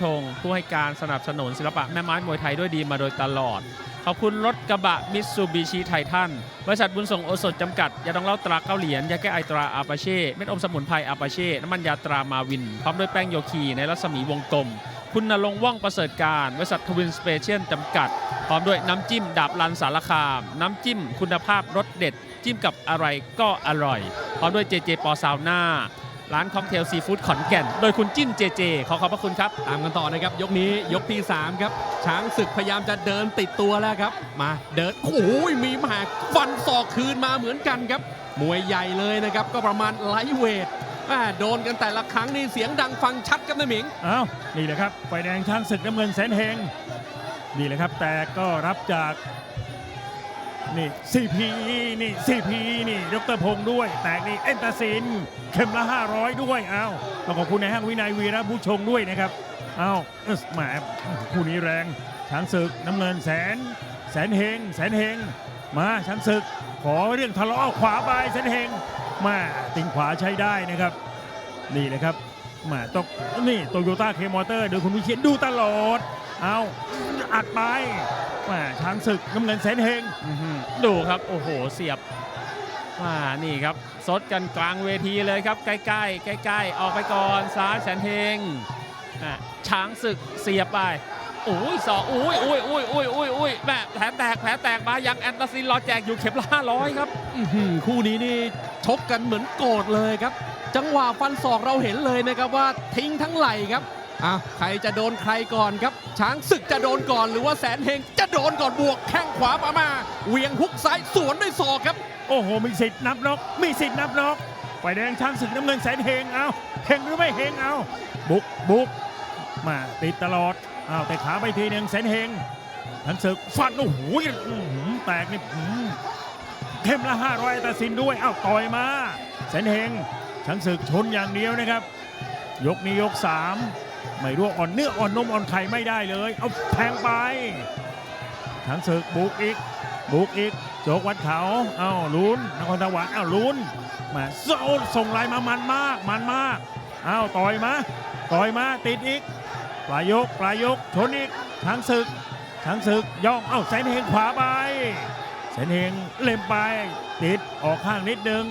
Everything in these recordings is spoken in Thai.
ชง ผู้ให้การสนับสนุนศิลปะแม่ไม้มวยไทยด้วยดีมาโดยตลอด ขอบคุณรถกระบะมิตซูบิชิไททันบริษัทบุญส่งโอสถจำกัด ยาดองเล้าตราเก้าเหรียญยาแก้ไอตราอาปาเช่ เม็ดอมสมุนไพรอาปาเช่ น้ำมันยาตรามาวิน พร้อมด้วยแป้งโยคีในรัศมีวงกลม คุณนรงว่องประเสริฐการ บริษัททวินสเปเชียลจำกัด พร้อมด้วยน้ำจิ้มดาบลันสารคาม น้ำจิ้มคุณภาพรสเด็ด จิ้มกับอะไรก็อร่อย พร้อมด้วยเจเจปอซาวน่า ร้านค็อกเทลซีฟู้ดขอนแก่น โดยคุณจิ้นเจเจ ขอขอบพระคุณครับ ตามกันต่อนะครับ ยกนี้ยกที่ 3 ครับ ช้างศึกพยายามจะเดินติดตัวแล้วครับ มาเดิน โอ้โหมีหมากฟันศอกคืนมาเหมือนกันครับ มวยใหญ่เลยนะครับ ก็ประมาณไลท์เวทโดนกันแต่ละครั้งนี่เสียงดังฟังชัดครับนายหมิงอ้าวนี่แหละครับไฟแดงช้างศึกน้ำเงินแสนเฮงนี่แหละครับ แต่ก็รับจาก นี่ซีพีนี่ซีพีนี่ดรพงศ์ด้วย แตกนี่เอนตาซินเข็มละ 500 ด้วยอ้าวต้องขอบคุณในห้างวินัยวีระผู้ชงด้วยนะครับอ้าวเอิ้นแหมคู่นี้แรงช้างศึกน้ำเงินแสน แสนเฮงแสนเฮงมาช้างศึก ขอเรื่องทะเลาะขวาไปแสนเฮงมาติงขวาใช้ได้นะครับ นี่เลยครับมาตกนี่โตโยต้าเคมอเตอร์โดยคุณวิเชียนดูตลอด เอาอัดไปแหมาช้างศึกน้ำเงินแสนเฮงอื้อหือดูครับโอ้โหเสียบมานี่ครับซดกันกลางเวทีเลยครับ ใกล้ๆใกล้ๆออกไปก่อนซ้ายแสนเฮงอะช้างศึกเสียบไปอุ้ยสองอุ้ยอุ้ยอุ้ยอุ้ยอุ้ยอุ้ยแม่แผลแตกแผลแตกมายังแอนตาซินรอแจกอยู่เข็มละห้าร้อยครับอื้อหือคู่นี้นี่ชกกันเหมือนโกรธเลยครับ จังหวะฟันศอกเราเห็นเลยนะครับว่าทิ้งทั้งไหล่ครับ อะใครจะโดนใครก่อนครับ ช้างศึกจะโดนก่อนหรือว่าแสนเฮงจะโดนก่อนบวกแข้งขวามามาเวียงฮุกซ้ายสวนด้วยศอกครับ โอ้โห มีสิทธิ์นับน็อกมีสิทธิ์นับน็อกไฟแดงช้างศึกน้ำเงินแสนเฮงเอาเฮงหรือไม่เฮงเอา บุกบุกมาติดตลอดเอาแต่ขาไปทีหนึ่งแสนเฮงช้างศึกฟันโอ้โหอื้อหือแตกนี่เข้มละ500ตัดสินด้วยเอาต่อยมาแสนเฮงช้างศึกชนอย่างเดียวนะครับ ยกนี้ยกสาม ไม่รู้ว่าอ่อนเนื้ออ่อนนมอ่อนไข่ไม่ได้เลย เอาแทงไปช้างศึกบุกอีก บุกอีกโจกวัดเขา เอ้าลุ้นนครสวรรค์เอ้าลุ้นมาโซส่งลายมามันมาก มันมาก เอ้าต่อยมา ต่อยมาติดอีก ปลายยกปลายยกชนอีกช้างศึกช้างศึกย่องเอ้าแสนเฮงขวาไปแสนเฮงเล็มไป ติดออกข้างนิดนึง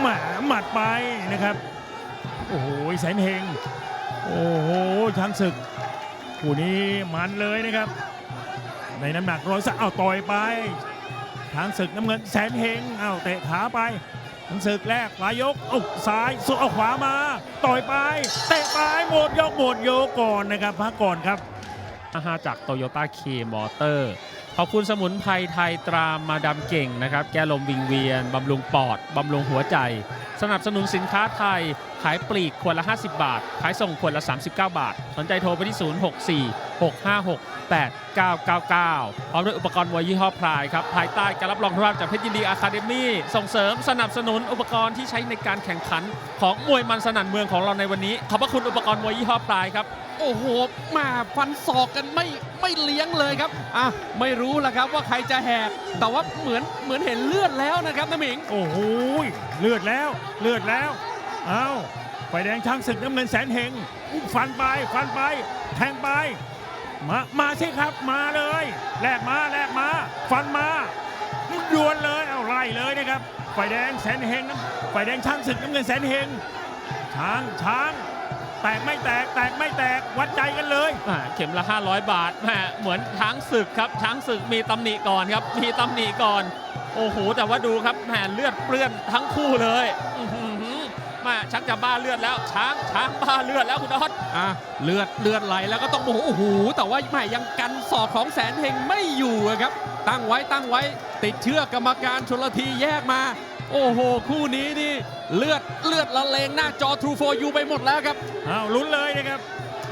แหมาหมัดไปนะครับ โอ้โหแสนเฮง โอ้โหช้างศึกคู่นี้มันเลยนะครับ ในน้ำหนักร้อยสักเอาต่อยไปทางศึกน้ำเงินแสนเฮงเอาเตะขาไปทางศึกแรกปลายยกเอกซ้ายสุดเอาขวามา ต่อยไป เตะไปหมดยกหมดโยกก่อนนะครับพักก่อนครับ อาหาจากโตโยต้าเคมอเตอร์ขอบคุณสมุนไพรไทยตรามาดามเก่งนะครับ แก้ลมวิงเวียน บำรุงปอด บำรุงหัวใจ สนับสนุนสินค้าไทย ขายปลีกขวดละ 50 บาท ขายส่งขวดละ 39 บาท สนใจโทรไปที่ 064 656 8999 พร้อมด้วยอุปกรณ์มวยยี่ห้อพลายครับ ภายใต้การรับรองทุกจากเพชรยินดีอะคาเดมี่ส่งเสริมสนับสนุนอุปกรณ์ที่ใช้ในการแข่งขัน ของมวยมันสนั่นเมืองของเราในวันนี้ ขอบพระคุณอุปกรณ์มวยยี่ห้อพลายครับ โอ้โหมาฟันศอกกันไม่ไม่เลี้ยงเลยครับอะไม่รู้ละครับว่าใครจะแหกแต่ว่าเหมือนเหมือนเห็นเลือดแล้วนะครับน้าหมิงโอ้โหเลือดแล้วเลือดแล้วเอาไฟแดงช้างศึกน้ำเงินแสนเฮงฟันไปฟันไปแทงไปมามาสิครับมาเลยแลกมาแลกมา ฟันมาดวลเลยเอาไล่เลยนะครับไฟแดงแสนเฮงน้ำไฟแดงช้างศึกน้ำเงินแสนเฮงช้างช้าง แตกไม่แตกแตกไม่แตกวัดใจกันเลยอ่าเข็มละ 500 บาทแหมเหมือนช้างศึกครับช้างศึกมีตำหนิก่อนครับ มีตำหนิก่อน โอ้โหแต่ว่าดูครับแหมเลือดเปื้อนทั้งคู่เลยอื้อหือแหมาชักจะบ้าเลือดแล้วช้างช้างบ้าเลือดแล้วคุณดอสอะเลือดเลือดไหลแล้วก็ต้องโอ้โหโอ้โหแต่ว่าแม่ยังกันศอกของแสนเฮงไม่อยู่อะครับ ตั้งไว้ตั้งไว้ติดเชือกกรรมการชนละทีแยกมา โอ้โห คู่นี้นี่เลือดเลือดละเลงหน้าจอ True for You ไปหมดแล้วครับ อ้าวลุ้นเลยนะครับ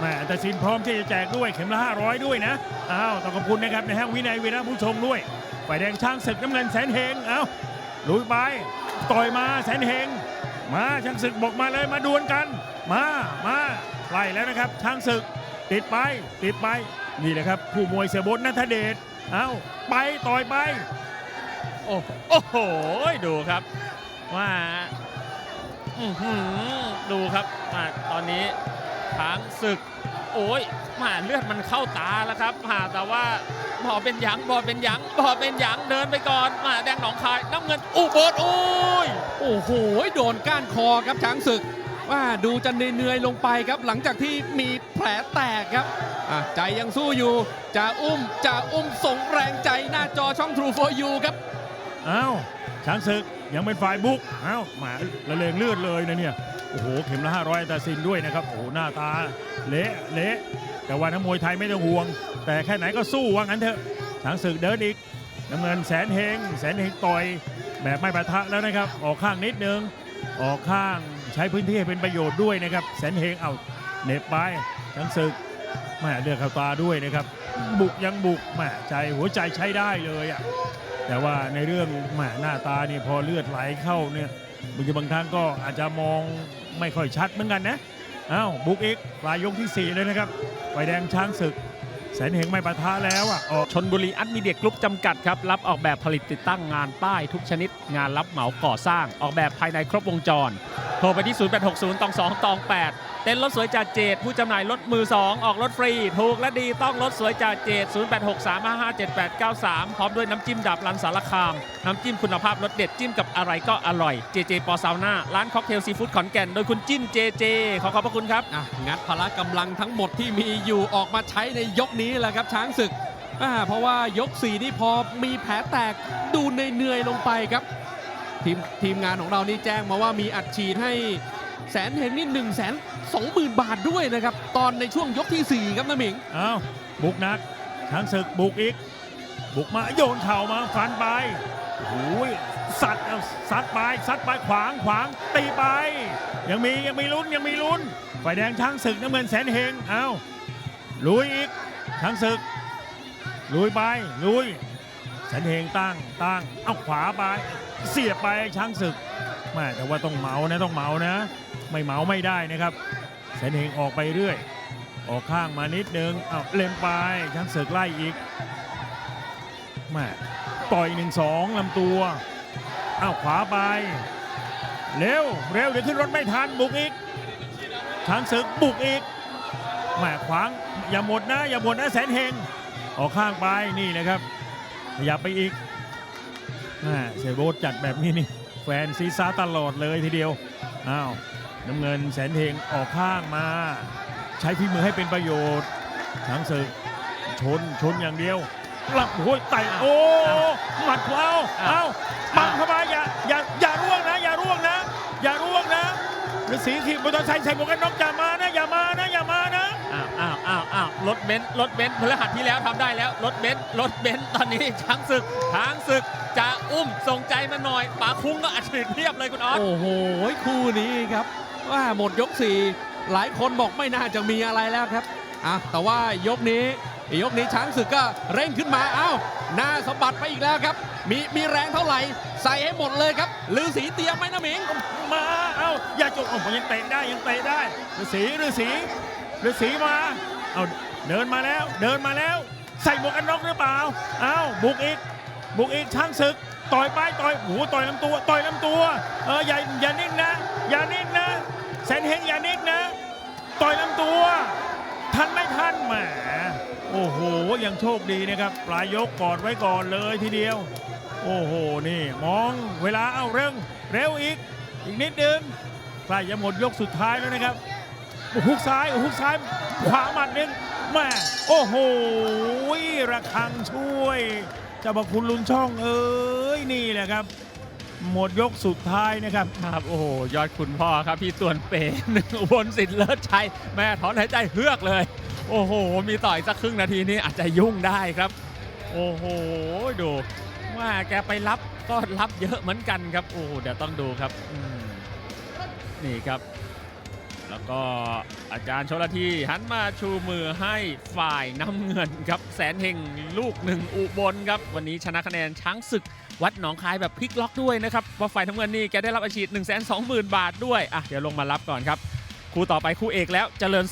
แม่แต่สินพร้อมที่จะแจกด้วยเข็มละ500 ด้วยนะอ้าวต้องขอบคุณนะครับในห้างวินัยวีระผู้ชมด้วยไฟแดงช้างศึกน้ำเงินแสนเฮงเอ้าลุยไปต่อยมาแสนเฮงมาช้างศึกบอกมาเลยมาดวลกัน มามาไล่แล้วนะครับช้างศึก ติดไปติดไปนี่แหละครับผู้มวยเสือบดนัทเดชเอ้าไปต่อยไป โอ้โห ดูครับว่าดูครับอ่าตอนนี้ช้างศึก โอ้ยมาเลือดมันเข้าตาแล้วครับหาแต่ว่าบอเป็นหยังบอเป็นหยังบอเป็นหยังเดินไปก่อนมาแดงหนองคายน้ำเงินอุบลโอ้ยโอ้โหโดนก้านคอครับช้างศึกว่าดูจะเหนื่อยลงไปครับหลังจากที่มีแผลแตกครับใจยังสู้อยู่จะอุ้มจะอุ้มส่งแรงใจหน้าจอช่อง True for You ครับ อ้าวช้างศึกยังเป็นฝ่ายบุกอ้าวหมาละเลงเลือดเลยนะเนี่ยโอ้โหเข็มละ500ตัดสินด้วยนะครับโอ้โหหน้าตาเละเละแต่ว่านักมวยไทยไม่ต้องห่วง แต่แค่ไหนก็สู้ว่างั้นเถอะช้างศึกเดินอีกน้ำเงินแสนเฮงแสนเฮงต่อยแบบไม่ปะทะแล้วนะครับ ออกข้างนิดนึงออกข้างใช้พื้นที่ให้เป็นประโยชน์ด้วยนะครับ แสนเฮงเอาเน็บไปช้างศึกแม่เลือดเข้าตาด้วยนะครับ บุกยังบุกแม่ใจหัวใจใช้ได้เลยอะ แต่ว่าในเรื่องแหมหน้าตานี่พอเลือดไหลเข้าเนี่ยบางทีบางครั้งก็อาจจะมองไม่ค่อยชัดเหมือนกันนะอ้าวบุกอีกปลายยกที่ 4 เลยนะครับไฟแดงช้างศึก แสนเหงไม่ปะทะแล้วอะออกชนบุรีอัดมีเดียกรุ๊ปจำกัดครับ รับออกแบบผลิตติดตั้งงานป้ายทุกชนิด งานรับเหมาก่อสร้างออกแบบภายในครบวงจร โทรไปที่ 0860ตอง2ตอง8 เต้นรถสวยจากเจดผู้จำหน่ายรถมือ 2 ออกรถฟรี ถูกและดีต้องรถสวยจากเจด0863557893 พร้อมด้วยน้ำจิ้มดับรันสารคาม น้ำจิ้มคุณภาพรสเด็ดจิ้มกับอะไรก็อร่อย เจเจปอซาวน่าร้านค็อกเทลซีฟู้ดขอนแก่น โดยคุณจิ้นเจเจขอขอบพระคุณครับอะงัดพละกำลังทั้งหมดที่มีอยู่ออกมาใช้ในยกนี้แหละครับช้างศึกอ่าเพราะว่ายก4นี่พอมีแผลแตกดูเหนื่อยๆลงไปครับ ทีมทีมงานของเรานี่แจ้งมาว่ามีอัดฉีดให้แสนเห็นนี่หนึ่งแสนสองหมื่นบาทด้วยนะครับ ตอนในช่วงยกที่ 4 ครับน้ำหมิงอ้าวบุกหนักช้างศึกบุกอีก บุกมาโยนเข่ามาฟันไปโอ้ยสัตว์เอาซัดไปซัดไปขวางขวางตีไป ยังมียังมีลุ้นยังมีลุ้นไฟแดงช้างศึกน้ำเงินแสนเฮงเอาลุยอีกช้างศึก ลุยไปลุยแสนเฮงตั้งตั้งเอาขวาไป เสียบไปช้างศึกแม่แต่ว่าต้องเมานะต้องเมานะ ไม่เมาไม่ได้นะครับแสนเฮงออกไปเรื่อย ออกข้างมานิดนึงเอาเล็มไปช้างศึกไล่อีกแม่ต่อยหนึ่งสองลำตัวเอาขวาไป เร็วเร็วเดี๋ยวขึ้นรถไม่ทันบุกอีกช้างศึกบุกอีกแม่ขวางอย่าหมดนะอย่าหมดนะแสนเฮงออกข้างไปนี่นะครับขยับไปอีก แม่เซโบทจัดแบบนี้นี่แฟนซีซ่าตลอดเลยทีเดียวอ้าวน้ำเงินแสนเฮงออกข้างมา ใช้ฝีมือให้เป็นประโยชน์ช้างศึกชนชนอย่างเดียวหลับโอ้ยไต่โอ้หมัดขวาเอาเอาปังเข้ามาอย่าอย่าอย่าร่วงนะ อย่าร่วงนะ อย่าร่วงนะฤาษีขี่มอเตอร์ไซค์ใส่หมวกกันน็อกอย่ามานะอย่ามานะอย่า รถเบนซ์รถเบนซ์พฤหัสที่แล้วทำได้แล้ว รถเบนซ์รถเบนซ์ตอนนี้ช้างศึกช้างศึกจะอุ้มส่งใจมาหน่อยป๋าคุ้งก็อัดฉีดเรียบเลยคุณออสโอ้โหคู่นี้ครับว่าหมดยก4หลายคนบอกไม่น่าจะมีอะไรแล้วครับอะแต่ว่ายกนี้ยกนี้ช้างศึกก็เร่งขึ้นมาเอ้าหน้าสะบัดไปอีกแล้วครับ มีมีแรงเท่าไหร่ ใส่ให้หมดเลยครับลือสีเตรียมไหมนะหมิงมาเอ้าอย่าจกโอ้โหยังเตะได้ยังเตะได้ฤาษีฤาษีฤาษีมา เอา เดินมาแล้วเดินมาแล้ว ใส่หมวกกันน็อกหรือเปล่าเอ้าบุกอีกบุกอีกช้างศึก ต่อยไปต่อยโอ้โหต่อยลำตัว ต่อยลำตัวเอออย่าอย่านิ่งนะอย่านิ่งนะแสนเฮงอย่านิ่งนะ ต่อยลำตัว ทันไม่ทันแหมโอ้โหยังโชคดีนะครับปลายยกกอดไว้ก่อนเลยทีเดียว โอ้โหนี่มองเวลาเอาเร็วเร็วอีกอีกนิดนึงใกล้จะหมดยกสุดท้ายแล้วนะครับฮุกซ้ายฮุกซ้ายขวาหมัดหนึ่ง แม่โอ้โหระคังช่วยเจ้าบคุณลุนช่องเอ้ยนี่แหละครับ หมดยกสุดท้ายนะครับ ครับโอ้โหยอดคุณพ่อครับพี่ต่วนเป๋หนึ่งอุบลสิทธิ์เลิศชัยแม่ถอนหายใจเฮือกเลย โอ้โห มีต่อยสักครึ่งนาทีนี้อาจจะยุ่งได้ครับ โอ้โหดูว่าแกไปรับก็รับเยอะเหมือนกันครับ โอ้เดี๋ยวต้องดูครับ นี่ครับ แล้วก็อาจารย์ชลทีหันมาชูมือให้ฝ่ายน้ำเงินครับแสนเฮงลูกหนึ่งอุบลครับ วันนี้ชนะคะแนนช้างศึกวัดหนองคายแบบพลิกล็อกด้วยนะครับว่าฝ่ายน้ำเงินนี่แกได้รับอาชีพ1 2 0 0 0 0 บาทด้วยอะเดี๋ยวลงมารับก่อนครับคู่ต่อไปคู่เอกแล้วเจริญ